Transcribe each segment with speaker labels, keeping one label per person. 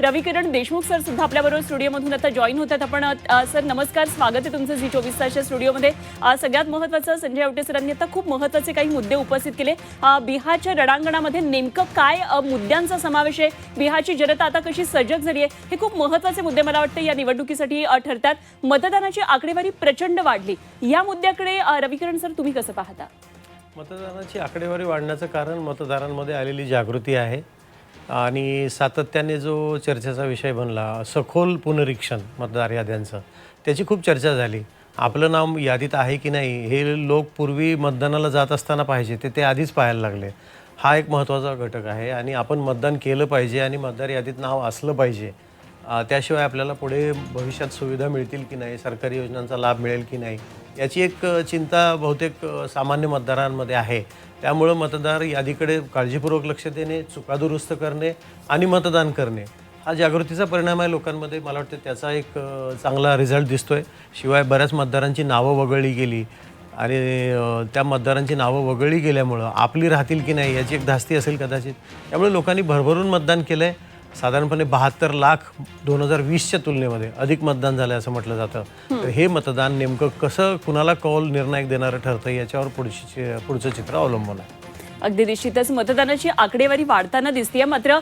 Speaker 1: रविकिरण Deshmukh sir सुद्धा आपल्याबरोबर स्टुडिओमधून आता जॉईन होतात. आपण सर नमस्कार स्वागत आहे तुमचं झी चोवीस तासच्या स्टुडिओमध्ये. सगळ्यात महत्त्वाचं संजय आवटे सरांनी आता खूप महत्त्वाचे काही मुद्दे उपस्थित केले. बिहारच्या रणांगणामध्ये नेमकं काय मुद्द्यांचा समावेश आहे? बिहारची जनता आता कशी सजग झाली आहे? हे खूप महत्त्वाचे मुद्दे मला वाटतं या निवडणुकीसाठी ठरतात. मतदानाची आकडेवारी प्रचंड वाढली. या मुद्द्याकडे रविकिरण सर तुम्ही कसं पाहता?
Speaker 2: मतदानाची आकडेवारी वाढण्याचं कारण मतदारांमध्ये आलेली जागृती आहे. आणि सातत्याने जो चर्चेचा विषय बनला सखोल पुनरीक्षण मतदार याद्यांचं त्याची खूप चर्चा झाली. आपलं नाव यादीत आहे की नाही हे लोक पूर्वी मतदानाला जात असताना पाहिजे ते ते आधीच पाहायला लागले. हा एक महत्त्वाचा घटक आहे आणि आपण मतदान केलं पाहिजे आणि मतदार यादीत नाव असलं पाहिजे. त्याशिवाय आपल्याला पुढे भविष्यात सुविधा मिळतील की नाही सरकारी योजनांचा लाभ मिळेल की नाही याची एक चिंता बहुतेक सामान्य मतदारांमध्ये आहे. त्यामुळं मतदार यादीकडे काळजीपूर्वक लक्ष देणे चुका दुरुस्त करणे आणि मतदान करणे. हा जागृतीचा परिणाम आहे लोकांमध्ये. मला वाटतं त्याचा एक चांगला रिझल्ट दिसतोय. शिवाय बऱ्याच मतदारांची नावं वगळली गेली आणि त्या मतदारांची नावं वगळली गेल्यामुळं आपली राहतील की नाही याची एक धास्ती असेल कदाचित. त्यामुळे लोकांनी भरभरून मतदान केलं आहे साधारणपणे बहात्तर लाख दोन हजार वीसच्या तुलनेमध्ये अधिक मतदान झालं असं म्हटलं जातं. तर हे मतदान नेमकं कसं कुणाला कौल निर्णायक देणारं ठरतं याच्यावर पुढची पुढचं चित्र अवलंबून आहे.
Speaker 1: अगदी निश्चितच. मतदानाची आकडेवारी वाढताना दिसते मात्र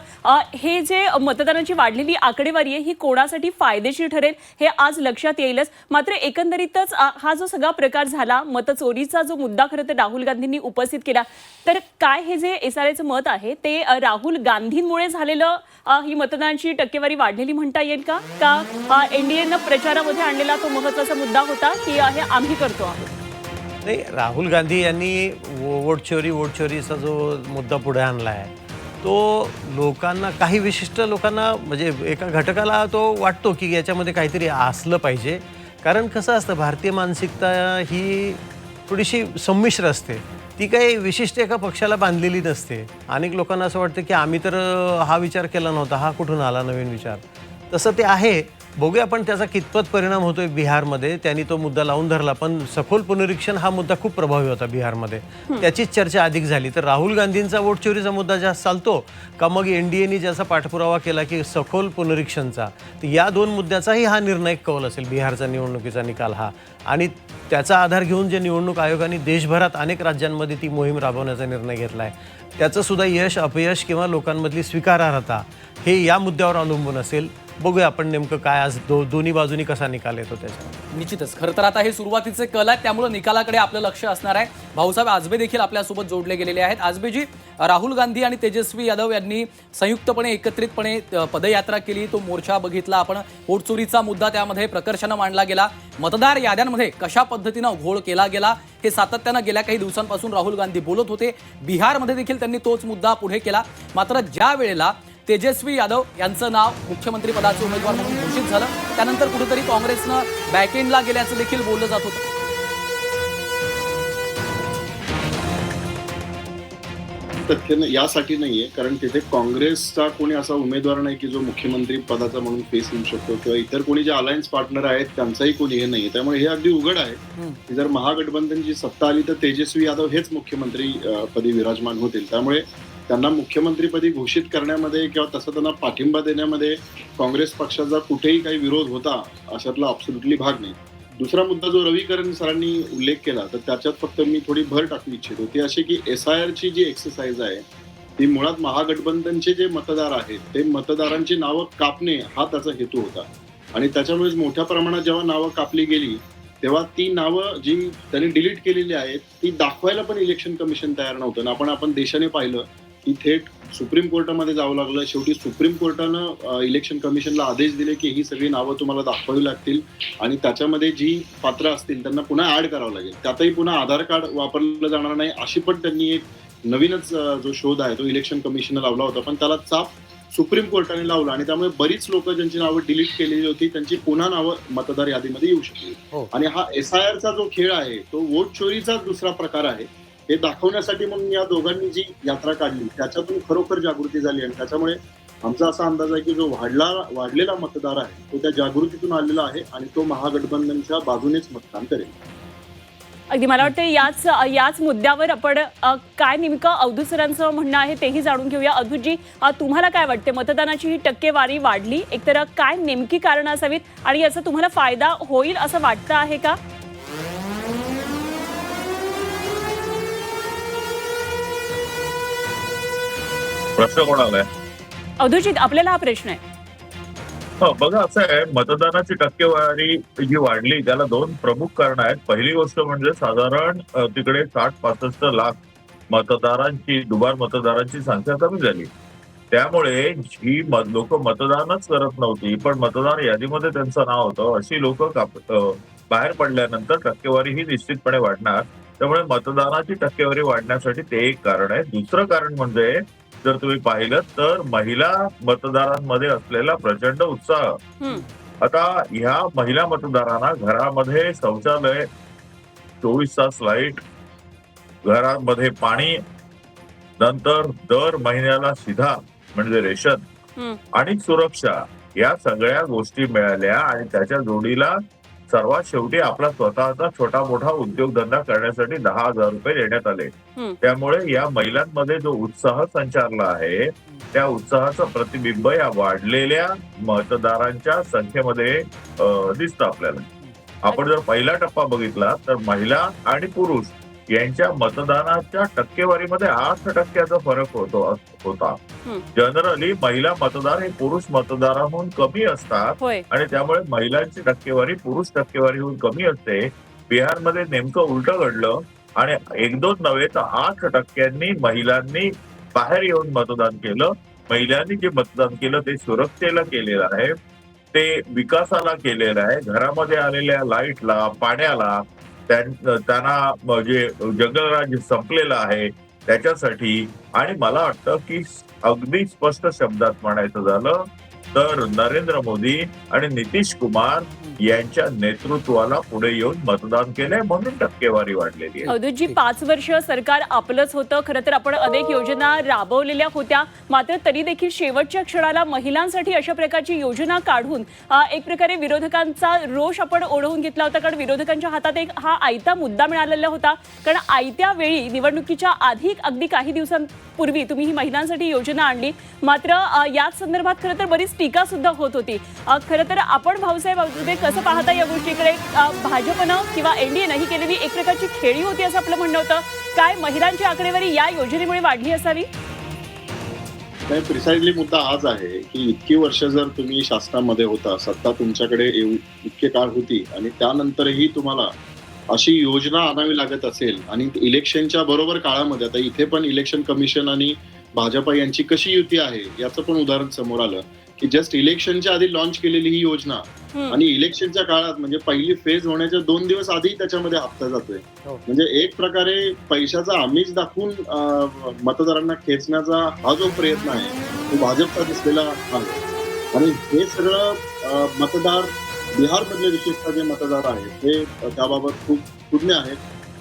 Speaker 1: हे जे मतदानाची वाढलेली आकडेवारी आहे ही कोणासाठी फायदेशीर ठरेल हे आज लक्षात येईलच. मात्र एकंदरीतच हा जो सगळा प्रकार झाला मतचोरीचा जो मुद्दा खरं तर राहुल गांधींनी उपस्थित केला तर काय हे जे एस आर एचं मत आहे ते राहुल गांधींमुळे झालेलं ही मतदानाची टक्केवारी वाढलेली म्हणता येईल का? का एनडीएनं प्रचारामध्ये आणलेला तो महत्त्वाचा मुद्दा होता? की आहे हे आम्ही करतो आहोत.
Speaker 2: नाही राहुल गांधी यांनी वोट चोरी वोट चोरीचा जो मुद्दा पुढे आणला आहे तो लोकांना काही विशिष्ट लोकांना म्हणजे एका घटकाला तो वाटतो की याच्यामध्ये काहीतरी असलं पाहिजे. कारण कसं असतं भारतीय मानसिकता ही थोडीशी संमिश्र असते. ती काही विशिष्ट एका पक्षाला बांधलेली नसते अनेक लोकांना असं वाटतं की आम्ही तर हा विचार केला नव्हता हा कुठून आला नवीन विचार. तसं ते आहे बघूया पण त्याचा कितपत परिणाम होतोय बिहारमध्ये? त्यांनी तो मुद्दा लावून धरला पण सखोल पुनरीक्षण हा मुद्दा खूप प्रभावी होता बिहारमध्ये. त्याचीच चर्चा अधिक झाली. तर राहुल गांधींचा वोट चोरीचा मुद्दा जास्त चालतो का मग एनडीएनी ज्याचा पाठपुरावा केला की सखोल पुनरीक्षणचा? तर या दोन मुद्द्याचाही हा निर्णायक कौल असेल बिहारचा निवडणुकीचा निकाल हा. आणि त्याचा आधार घेऊन जे निवडणूक आयोगाने देशभरात अनेक राज्यांमध्ये ती मोहीम राबवण्याचा निर्णय घेतला आहे त्याचं सुद्धा यश अपयश किंवा लोकांमधली स्वीकारार्हता हे या मुद्द्यावर अवलंबून असेल. बघूया आपण नेमकं काय आज दो दोन्ही बाजूनी कसा निकाल येतो त्याचा
Speaker 3: निश्चितच. खरं तर आता हे सुरुवातीचे कल आहेत त्यामुळे निकालाकडे आपलं लक्ष असणार आहे. भाऊसाहेब आजबे देखील आपल्यासोबत जोडले गेलेले आहेत. आजबेजी राहुल गांधी आणि तेजस्वी यादव यांनी संयुक्तपणे एकत्रितपणे पदयात्रा केली. तो मोर्चा बघितला आपण. पोटचोरीचा मुद्दा त्यामध्ये प्रकर्षानं मांडला गेला. मतदार याद्यांमध्ये कशा पद्धतीनं घोळ केला गेला हे सातत्यानं गेल्या काही दिवसांपासून राहुल गांधी बोलत होते. बिहारमध्ये देखील त्यांनी तोच मुद्दा पुढे केला. मात्र ज्या वेळेला तेजस्वी यादव यांचं नाव मुख्यमंत्री पदाचे उमेदवार म्हणून घोषित झालं. त्यानंतर कुठेतरी काँग्रेसनं बॅकएंडला गेल्याचं देखील बोललं जात होतं.
Speaker 4: तथ्य यासाठी नाहीये कारण तिथे काँग्रेसचा कोणी असा उमेदवार नाही की जो मुख्यमंत्री पदाचा म्हणून फेस येऊ शकतो किंवा इतर कोणी जे अलायन्स पार्टनर आहेत त्यांचाही कोणी हे नाही त्यामुळे हे अगदी उघड आहे. की जर महागठबंधनची सत्ता आली तर तेजस्वी यादव हेच मुख्यमंत्री पदी विराजमान होतील. त्यामुळे त्यांना मुख्यमंत्रीपदी घोषित करण्यामध्ये किंवा तसं त्यांना पाठिंबा देण्यामध्ये काँग्रेस पक्षाचा कुठेही काही विरोध होता अशातला अब्सोल्युटली भाग नाही. दुसरा मुद्दा जो रविकरण सरांनी उल्लेख केला तर त्याच्यात फक्त मी थोडी भर टाकू इच्छितो. ती अशी की एस आय आरची जी एक्सरसाइज आहे ती मुळात महागठबंधनचे जे मतदार आहेत ते मतदारांची नावं कापणे हा त्याचा हेतू होता. आणि त्याच्यामुळेच मोठ्या प्रमाणात जेव्हा नावं कापली गेली तेव्हा ती नावं जी त्यांनी डिलीट केलेली आहेत ती दाखवायला पण इलेक्शन कमिशन तयार नव्हतं. आणि आपण आपण देशाने पाहिलं की थेट सुप्रीम कोर्टामध्ये जावं लागलं. शेवटी सुप्रीम कोर्टानं इलेक्शन कमिशनला आदेश दिले की ही सगळी नावं तुम्हाला दाखवावी लागतील आणि त्याच्यामध्ये जी पात्र असतील त्यांना पुन्हा ऍड करावं लागेल. त्यातही पुन्हा आधार कार्ड वापरलं जाणार नाही अशी पण त्यांनी एक नवीनच जो शोध आहे तो इलेक्शन कमिशनला लावला होता. पण त्याला चाप सुप्रीम कोर्टाने लावला आणि त्यामुळे बरीच लोक ज्यांची नावं डिलीट केलेली होती त्यांची पुन्हा नावं मतदार यादीमध्ये येऊ शकली.
Speaker 2: हो.
Speaker 4: आणि हा एस आय आरचा जो खेळ आहे तो वोट चोरीचा दुसरा प्रकार आहे. हे दाखवण्यासाठी म्हणून या दोघांनी जी यात्रा काढली त्याच्यातून खरोखर जागृती झाली आणि त्याच्यामुळे आमचा असा अंदाज आहे की जो वाढला वाढलेला मतदार आहे तो त्या जागृतीतून आलेला आहे आणि तो महागठबंधनच्या बाजूनेच मतदान करेल.
Speaker 1: अगदी मला वाटतं याच याच मुद्द्यावर आपण काय नेमकं अवधू सरांचं म्हणणं आहे तेही जाणून घेऊया. अवधूजी तुम्हाला काय वाटते मतदानाची ही टक्केवारी वाढली. एकतर काय नेमकी कारणं असावीत आणि याचा तुम्हाला फायदा होईल असं वाटतं आहे का?
Speaker 5: प्रश्न कोणाला आहे?
Speaker 1: अवधूतजी आपल्याला हा प्रश्न आहे.
Speaker 5: हो बघा असं आहे मतदानाची टक्केवारी जी वाढली त्याला दोन प्रमुख कारण आहेत. पहिली गोष्ट म्हणजे साधारण तिकडे साठ पासष्ट लाख मतदारांची दुबार मतदारांची संख्या कमी झाली. त्यामुळे जी लोक मतदानच करत नव्हती पण मतदार यादीमध्ये त्यांचं नाव होतं. अशी लोक बाहेर पडल्यानंतर टक्केवारी ही निश्चितपणे वाढणार. त्यामुळे मतदानाची टक्केवारी वाढण्यासाठी ते एक कारण आहे. दुसरं कारण म्हणजे जर तुम्ही पाहिलं तर महिला मतदारांमध्ये असलेला प्रचंड उत्साह. आता ह्या महिला मतदारांना घरामध्ये शौचालय चोवीस तास लाइट घरामध्ये पाणी नंतर दर महिन्याला शिधा म्हणजे रेशन. आणि सुरक्षा या सगळ्या गोष्टी मिळाल्या आणि त्याच्या जोडीला सर्वात शेवटी आपला स्वतःचा छोटा मोठा उद्योगधंदा करण्यासाठी दहा हजार रुपये देण्यात आले. त्यामुळे या महिलांमध्ये जो उत्साह संचारला आहे त्या उत्साहाचं प्रतिबिंब या वाढलेल्या मतदारांच्या संख्येमध्ये दिसतं आपल्याला आपण जर पहिला टप्पा बघितला तर महिला आणि पुरुष यांच्या मतदानाच्या टक्केवारीमध्ये आठ टक्क्याचा फरक होतो होता. जनरली महिला मतदार हे पुरुष मतदाराहून कमी असतात आणि त्यामुळे महिलांची टक्केवारी पुरुष टक्केवारीहून कमी असते. बिहारमध्ये नेमकं उलट घडलं आणि एक दोन नव्हे तर आठ टक्क्यांनी महिलांनी बाहेर येऊन मतदान केलं. महिलांनी जे मतदान केलं ते सुरक्षेला केलेलं आहे. ते विकासाला केलेलं आहे. घरामध्ये आलेल्या लाईटला पाण्याला त्यांना म्हणजे जंगलराज संपलेलं आहे त्याच्यासाठी. आणि मला वाटतं की अगदी स्पष्ट शब्दात म्हणायचं झालं तर नरेंद्र मोदी आणि नितीश कुमार यांच्या नेतृत्वाला पुढे येऊन मतदान केलंय म्हणून टक्केवारी वाढलेली आहे.
Speaker 1: अवधूतजी पाच वर्ष सरकार आपलंच होतं खरं तर आपण अनेक योजना राबवलेल्या होत्या. मात्र तरी देखील शेवटच्या क्षणाला महिलांसाठी अशा प्रकारची योजना काढून एक प्रकारे विरोधकांचा रोष आपण ओढवून घेतला होता. कारण विरोधकांच्या हातात एक हा आयता मुद्दा मिळालेला होता. कारण आयत्या वेळी निवडणुकीच्या आधी अगदी काही दिवसांपूर्वी तुम्ही ही महिलांसाठी योजना आणली. मात्र याच संदर्भात खरं तर बरीच टीका सुद्धा होत होती. खरं तर आपण भाऊसाहेब अवधूते कसं पाहता या गोष्टीकडे? भाजपनं किंवा एनडीएनं ही केलेली एक प्रकारची खेळी होती असं आपलं म्हणणं होतं. काय महिलांची आकडेवारी या योजनेमुळे वाढली असावी?
Speaker 4: नाही प्रिसाइडली मुद्दा हाच आहे की इतकी वर्ष जर तुम्ही शासनामध्ये होता सत्ता तुमच्याकडे येऊ इतके काळ होती आणि त्यानंतरही तुम्हाला अशी योजना आणावी लागत असेल आणि इलेक्शनच्या बरोबर काळामध्ये आता इथे पण इलेक्शन कमिशन आणि भाजपा यांची कशी युती आहे याचं पण उदाहरण समोर आलं. की जस्ट इलेक्शनच्या आधी लॉन्च केलेली ही योजना. आणि इलेक्शनच्या काळात म्हणजे पहिली फेज होण्याच्या दोन दिवस आधी त्याच्यामध्ये हप्ता जातोय.
Speaker 2: हो.
Speaker 4: म्हणजे एक प्रकारे पैशाचा आमिष दाखवून मतदारांना खेचण्याचा हा जो प्रयत्न आहे तो भाजपचा दिसलेला आहे. आणि हे सगळं मतदार बिहारमधले विशेषतः जे मतदार आहेत ते त्याबाबत खूप तज्ञ आहेत.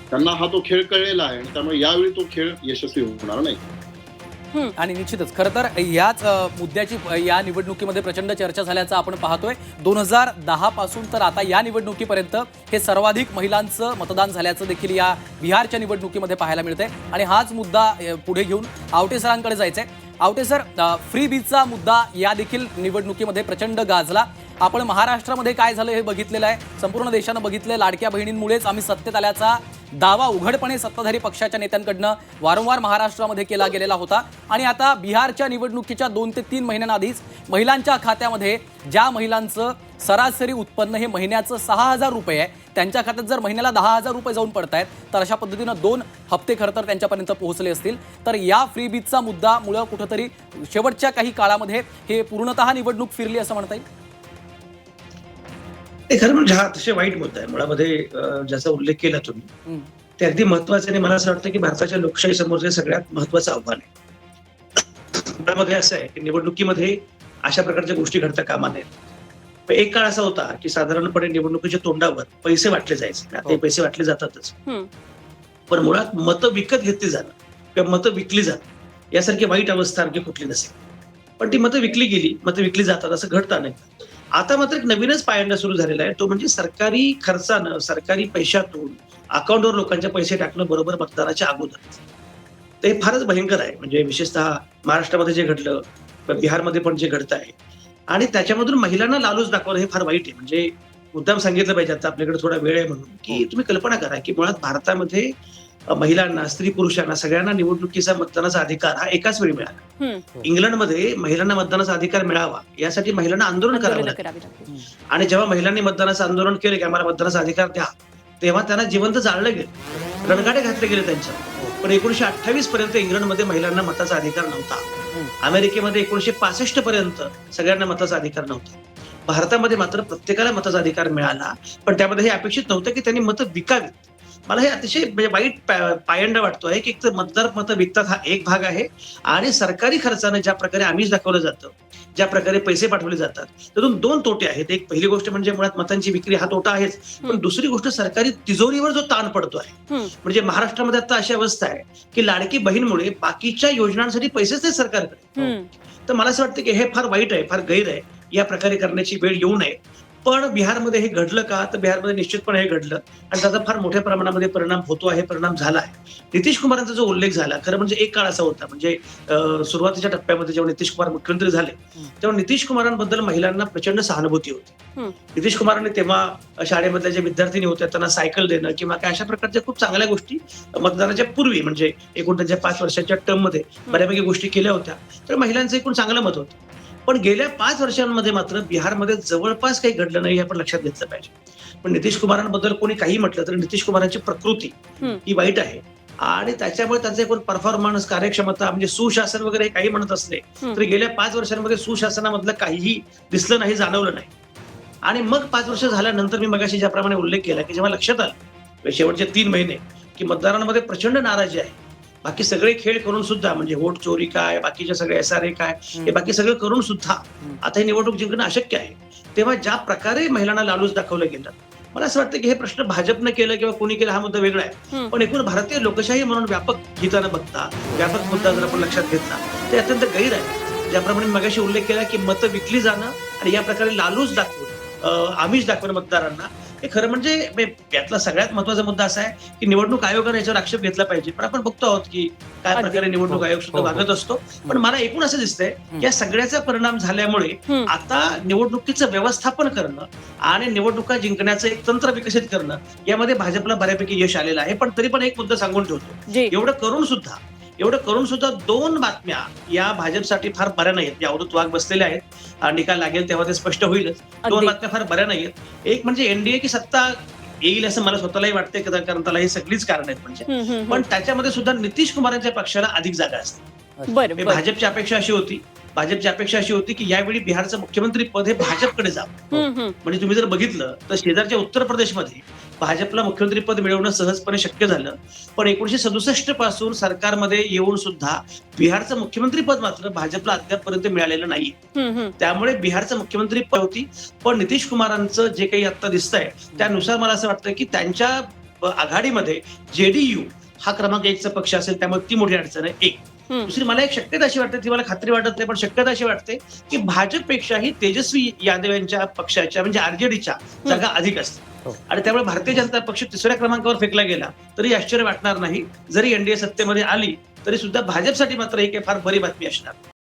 Speaker 4: त्यांना हा तो खेळ कळलेला आहे आणि त्यामुळे यावेळी तो खेळ यशस्वी होणार नाही.
Speaker 3: आणि निश्चितच. खरं तर याच मुद्द्याची या निवडणुकीमध्ये प्रचंड चर्चा झाल्याचं आपण पाहतोय. दोन हजार दहा पासून तर आता या निवडणुकीपर्यंत हे सर्वाधिक महिलांचं मतदान झाल्याचं देखील या बिहारच्या निवडणुकीमध्ये पाहायला मिळतंय. आणि हाच मुद्दा पुढे घेऊन आवटे सरांकडे जायचंय. आवटे सर फ्री बीजचा मुद्दा या देखील निवडणुकीमध्ये प्रचंड गाजला. आपण महाराष्ट्रामध्ये काय झालं हे बघितलेलं आहे. संपूर्ण देशानं बघितलं लाडक्या बहिणींमुळेच आम्ही सत्तेत आल्याचा दावा उघडपणे सत्ताधारी पक्षाच्या नेत्यांकडनं वारंवार महाराष्ट्रामध्ये केला गेलेला होता. आणि आता बिहारच्या निवडणुकीच्या दोन ते तीन महिन्यांआधीच महिलांच्या खात्यामध्ये ज्या महिलांचं सरासरी उत्पन्न हे महिन्याचं सहा हजार रुपये आहे त्यांच्या खात्यात जर महिन्याला दहा हजार रुपये जाऊन पडत आहेत तर अशा पद्धतीनं दोन हप्ते खरं तर त्यांच्यापर्यंत पोहोचले असतील. तर या फ्री बीजचा मुद्दा मुळं कुठंतरी शेवटच्या काही काळामध्ये हे पूर्णतः निवडणूक फिरली असं म्हणता येईल?
Speaker 6: ते खरं म्हणजे हा अतिशय वाईट मुद्दा आहे. मुळामध्ये ज्याचा उल्लेख केला तुम्ही. ते अगदी महत्वाचं आणि मला असं वाटतं की भारताच्या लोकशाही समोरचे सगळ्यात महत्वाचं आव्हान आहे. मुळामध्ये असं आहे की निवडणुकीमध्ये अशा प्रकारच्या गोष्टी घडता कामा नयेत एक काळ असा होता की साधारणपणे निवडणुकीच्या तोंडावर पैसे वाटले जायचे. आता हे. पैसे वाटले जातातच. पण मुळात मतं विकत घेतली जाणं किंवा मतं विकली जाणं यासारखी वाईट अवस्था आणखी कुठली नसेल. पण ती मतं विकली गेली मतं विकली जातात असं घडतं अनेक आता मात्र एक नवीनच पायंडा सुरू झालेला आहे. तो म्हणजे सरकारी खर्चानं सरकारी पैशातून अकाउंटवर लोकांचे पैसे टाकणं बरोबर मतदानाच्या अगोदर. ते फारच भयंकर आहे. म्हणजे विशेषतः महाराष्ट्रामध्ये जे घडलं बिहारमध्ये पण जे घडत आहे. आणि त्याच्यामधून महिलांना लालूच दाखवणं हे फार वाईट आहे. म्हणजे मुद्दाम सांगितलं पाहिजे आता आपल्याकडे थोडा वेळ आहे म्हणून की तुम्ही कल्पना करा की मुळात भारतामध्ये महिलांना स्त्री पुरुषांना सगळ्यांना निवडणुकीचा मतदानाचा अधिकार हा एकाच वेळी मिळाला. इंग्लंडमध्ये महिलांना मतदानाचा अधिकार मिळावा यासाठी महिलांना आंदोलन करावं
Speaker 1: आंदोलनं
Speaker 6: लागलं.
Speaker 1: करावी लागली.
Speaker 6: आणि जेव्हा महिलांनी मतदानाचं आंदोलन केलं की आम्हाला मतदानाचा अधिकार द्या तेव्हा त्यांना जिवंत जाळलं गेलं. रणगाडे घातले गेले त्यांच्या पण एकोणीशे अठ्ठावीस पर्यंत इंग्लंडमध्ये महिलांना मताचा अधिकार नव्हता. अमेरिकेमध्ये एकोणीशे पासष्ट पर्यंत सगळ्यांना मताचा अधिकार नव्हता. भारतामध्ये मात्र प्रत्येकाला मताचा अधिकार मिळाला पण त्यामध्ये हे अपेक्षित नव्हतं की त्यांनी मतं विकावीत. मला हे अतिशय म्हणजे वाईट पायंडा वाटतो आहे की एक तर मतदार मतं विकतात हा एक भाग आहे आणि सरकारी खर्चानं ज्या प्रकारे आमिष दाखवलं जातं ज्या प्रकारे पैसे पाठवले जातात त्यातून दोन तोटे आहेत एक पहिली गोष्ट म्हणजे मुळात मतांची विक्री हा तोटा आहेच पण. दुसरी गोष्ट सरकारी तिजोरीवर जो ताण पडतो आहे. म्हणजे महाराष्ट्रामध्ये आता अशी अवस्था आहे की लाडकी बहीणमुळे बाकीच्या योजनांसाठी पैसेच नाही सरकारकडे. तर मला असं वाटतं की हे फार वाईट आहे फार गैर आहे या प्रकारे करण्याची वेळ येऊ नये पण बिहारमध्ये हे घडलं का? तर बिहारमध्ये निश्चितपणे हे घडलं. आणि त्याचा फार मोठ्या प्रमाणामध्ये परिणाम होतो आहे परिणाम झाला आहे. नितीश कुमारांचा जो उल्लेख झाला खरं म्हणजे एक काळ असा होता. म्हणजे सुरुवातीच्या टप्प्यामध्ये जेव्हा नितीश कुमार मुख्यमंत्री झाले तेव्हा नितीश कुमारांबद्दल महिलांना प्रचंड सहानुभूती होती. नितीश कुमारांनी तेव्हा शाळेमधल्या जे विद्यार्थिनी होत्या त्यांना सायकल देणं किंवा काय अशा प्रकारच्या खूप चांगल्या गोष्टी मतदानाच्या पूर्वी म्हणजे एकूण त्यांच्या पाच वर्षाच्या टर्ममध्ये बऱ्यापैकी गोष्टी केल्या होत्या. तर महिलांचं एकूण चांगलं मत होतं. पण गेल्या पाच वर्षांमध्ये मात्र बिहारमध्ये जवळपास काही घडलं नाही हे आपण लक्षात घेतलं पाहिजे पण नितीश कुमारांबद्दल कोणी काही म्हटलं तर नितीश कुमारांची प्रकृती. ही वाईट आहे आणि त्याच्यामुळे त्यांचे एकूण परफॉर्मन्स कार्यक्षमता म्हणजे सुशासन वगैरे हे काही म्हणत असले. तरी गेल्या पाच वर्षांमध्ये सुशासनामधलं काहीही दिसलं नाही जाणवलं नाही आणि मग पाच वर्ष झाल्यानंतर मी मगाशी ज्याप्रमाणे उल्लेख केला की जेव्हा लक्षात आलं शेवटचे तीन महिने की मतदारांमध्ये प्रचंड नाराजी आहे बाकी सगळे खेळ करून सुद्धा म्हणजे वोट चोरी काय बाकीचे सगळे एस आर ए काय हे बाकी सगळं करून सुद्धा आता ही निवडणूक जिंकणं अशक्य आहे. तेव्हा ज्या प्रकारे महिलांना लालूच दाखवलं गेलं मला असं वाटतं की हे प्रश्न भाजपनं केलं किंवा कोणी केलं हा मुद्दा वेगळा आहे. पण एकूण भारतीय लोकशाही म्हणून व्यापक हितानं बघता व्यापक मुद्दा जर आपण लक्षात घेतला ते अत्यंत गैर आहे. ज्याप्रमाणे मगाशी उल्लेख केला की मतं विकली जाणं आणि या प्रकारे लालूच दाखवून आमिष दाखवणं मतदारांना हे खरं म्हणजे यातला सगळ्यात महत्त्वाचा मुद्दा असा आहे की निवडणूक आयोगाने याच्यावर आक्षेप घेतला पाहिजे. पण आपण बघतो आहोत की काय. प्रकारे निवडणूक आयोग सुद्धा
Speaker 2: हो, हो.
Speaker 6: वागत असतो. पण मला एकूण असं दिसतंय की या सगळ्याचा परिणाम झाल्यामुळे. आता निवडणुकीचं व्यवस्थापन करणं आणि निवडणुका जिंकण्याचं एक तंत्र विकसित करणं यामध्ये भाजपला बऱ्यापैकी यश आलेलं आहे. पण तरी पण एक मुद्दा सांगून ठेवतो. एवढं करून सुद्धा एवढं करून सुद्धा दोन बातम्या या भाजपसाठी फार बऱ्या नाहीत या अवधूत वाघ बसलेले आहेत आणि निकाल लागेल तेव्हा ते स्पष्ट होईलच दोन. बातम्या फार बऱ्या नाहीत एक म्हणजे एनडीए की सत्ता येईल असं मला स्वतःलाही वाटतंय कारण त्याला ही सगळीच कारण आहेत म्हणजे. पण त्याच्यामध्ये सुद्धा नितीश कुमारांच्या पक्षाला अधिक जागा असते. भाजपची अपेक्षा अशी होती. भाजपची अपेक्षा अशी होती की यावेळी बिहारचं मुख्यमंत्री पद हे भाजपकडे जावं. म्हणजे तुम्ही जर बघितलं तर शेजारच्या उत्तर प्रदेशमध्ये भाजपला मुख्यमंत्री पद मिळवणं सहजपणे शक्य झालं पण एकोणीशे सदुसष्टपासून सरकारमध्ये येऊन सुद्धा बिहारचं मुख्यमंत्री पद मात्र भाजपला अद्यापपर्यंत मिळालेलं नाही. त्यामुळे बिहारचं मुख्यमंत्री पद होती पण नितीश कुमारांचं जे काही आता दिसतंय त्यानुसार मला असं वाटतं की त्यांच्या आघाडीमध्ये जेडीयू हा क्रमांक एकचा पक्ष असेल त्यामुळे ती मोठी अडचण आहे एक. दुसरी मला एक शक्यता अशी वाटते ती मला खात्री वाटत नाही पण शक्यता अशी वाटते की भाजपपेक्षाही तेजस्वी यादव यांच्या पक्षाच्या म्हणजे आरजेडीच्या जागा अधिक असतात.
Speaker 2: हो.
Speaker 6: आणि त्यामुळे भारतीय जनता पक्ष तिसऱ्या क्रमांकावर फेकला गेला तरी आश्चर्य वाटणार नाही. जरी एनडीए सत्तेमध्ये आली तरी सुद्धा भाजपसाठी मात्र ही काही फार बरी बातमी असणार.